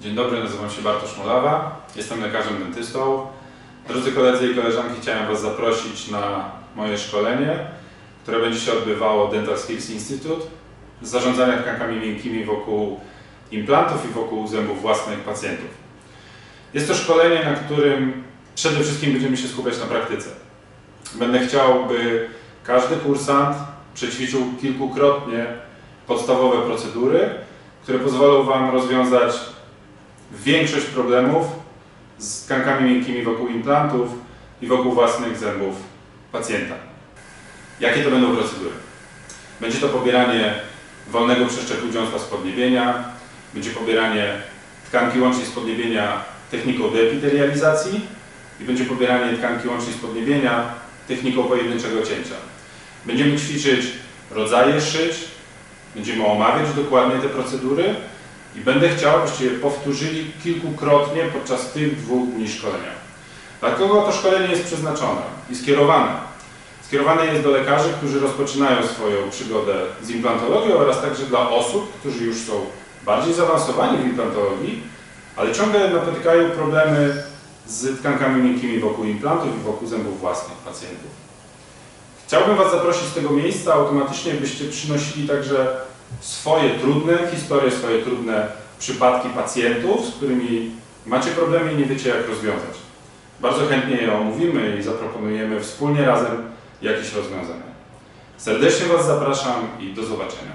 Dzień dobry, nazywam się Bartosz Molawa, jestem lekarzem dentystą. Drodzy koledzy i koleżanki, chciałem Was zaprosić na moje szkolenie, które będzie się odbywało Dental Skills Institute z zarządzania tkankami miękkimi wokół implantów i wokół zębów własnych pacjentów. Jest to szkolenie, na którym przede wszystkim będziemy się skupiać na praktyce. Będę chciał, by każdy kursant przećwiczył kilkukrotnie podstawowe procedury, które pozwolą Wam rozwiązać większość problemów z tkankami miękkimi wokół implantów i wokół własnych zębów pacjenta. Jakie to będą procedury? Będzie to pobieranie wolnego przeszczepu dziąsła z podniebienia, będzie pobieranie tkanki łącznej z podniebienia techniką deepitelializacji i będzie pobieranie tkanki łącznej z podniebienia techniką pojedynczego cięcia. Będziemy ćwiczyć rodzaje szyć, będziemy omawiać dokładnie te procedury i będę chciał, abyście je powtórzyli kilkukrotnie podczas tych dwóch dni szkolenia. Dla kogo to szkolenie jest przeznaczone i skierowane? Skierowane jest do lekarzy, którzy rozpoczynają swoją przygodę z implantologią oraz także dla osób, którzy już są bardziej zaawansowani w implantologii, ale ciągle napotykają problemy z tkankami miękkimi wokół implantów i wokół zębów własnych pacjentów. Chciałbym Was zaprosić z tego miejsca automatycznie, byście przynosili także swoje trudne historie, swoje trudne przypadki pacjentów, z którymi macie problemy i nie wiecie jak rozwiązać. Bardzo chętnie je omówimy i zaproponujemy wspólnie razem jakieś rozwiązania. Serdecznie Was zapraszam i do zobaczenia.